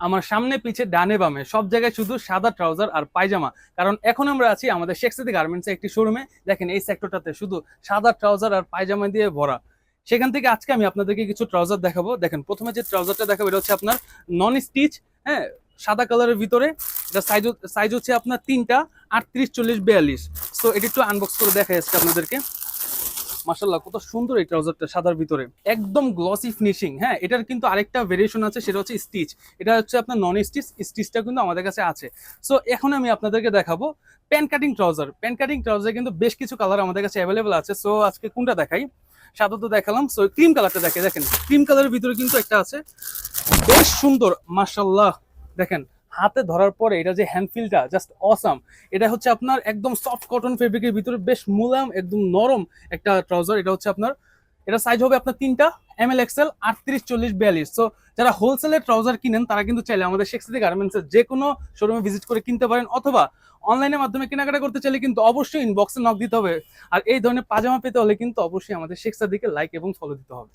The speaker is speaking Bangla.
আমার সামনে, পিছে, ডানে, বামে, সব জায়গায় শুধু সাদা ট্রাউজার আর পায়জামা। কারণ এখন আমরা আছি আমাদের শেখসাদি গার্মেন্টসের একটি শোরুমে দেখেন এই সেক্টরটাতে শুধু সাদা ট্রাউজার আর পায়জামা দিয়ে ভরা। সেখান থেকে আজকে আমি আপনাদেরকে কিছু ট্রাউজার দেখাবো। দেখেন, প্রথমে যে ট্রাউজারটা দেখাবো, এটা হচ্ছে আপনার নন স্টিচ হ্যাঁ সাদা কালারের ভিতরে। এটা সাইজ সাইজ হচ্ছে আপনার তিনটা, আটত্রিশ, চল্লিশ, বিয়াল্লিশ। সো এটা একটু আনবক্স করে দেখা যাচ্ছে আপনাদেরকে। মাশাল্লাহ কত সুন্দর এই ট্রাউজারটা সাদার ভিতরে। একদম গ্লসি ফিনিশিং হ্যাঁ এটার কিন্তু আরেকটা ভেরিয়েশন আছে, সেটা হচ্ছে স্টিচ এটা হচ্ছে আপনার নন স্টিচ স্টিচটা কিন্তু আমাদের কাছে আছে। সো এখন আমি আপনাদেরকে দেখাবো pant cutting trouser pant cutting trouser কিন্তু বেশ কিছু কালার আমাদের কাছে অ্যাভেলেবল আছে। সো আজকে কোনটা দেখাই? সাদা তো দেখালাম। সো ক্রিম কালারটা দেখে দেখেন ক্রিম কালারের ভিতরে কিন্তু একটা আছে। বেশ সুন্দর মাশাল্লাহ দেখেন। হাতে ধরার পরে এটা যে হ্যান্ডফিলটা জাস্ট অসাম এটা হচ্ছে আপনার একদম সফট কটন ফেব্রিকের ভিতরে বেশ মুলায়ম, একদম নরম একটা ট্রাউজার এটা হচ্ছে আপনার, এটা সাইজ হবে আপনার তিনটা এম এল এক্সেল আটত্রিশ, চল্লিশ, বিয়াল্লিশ। সো যারা হোলসেলের ট্রাউজার কিনেন, তারা কিন্তু চাইলে আমাদের শেখসিদি গার্মেন্টসের যে কোনো শোরুমে ভিজিট করে কিনতে পারেন, অথবা অনলাইনের মাধ্যমে কেনাকাটা করতে চাইলে কিন্তু অবশ্যই ইনবক্সে নক দিতে হবে। আর এই ধরনের পাজামা পেতে হলে কিন্তু অবশ্যই আমাদের শেখসাদিকে লাইক এবং ফলো দিতে হবে।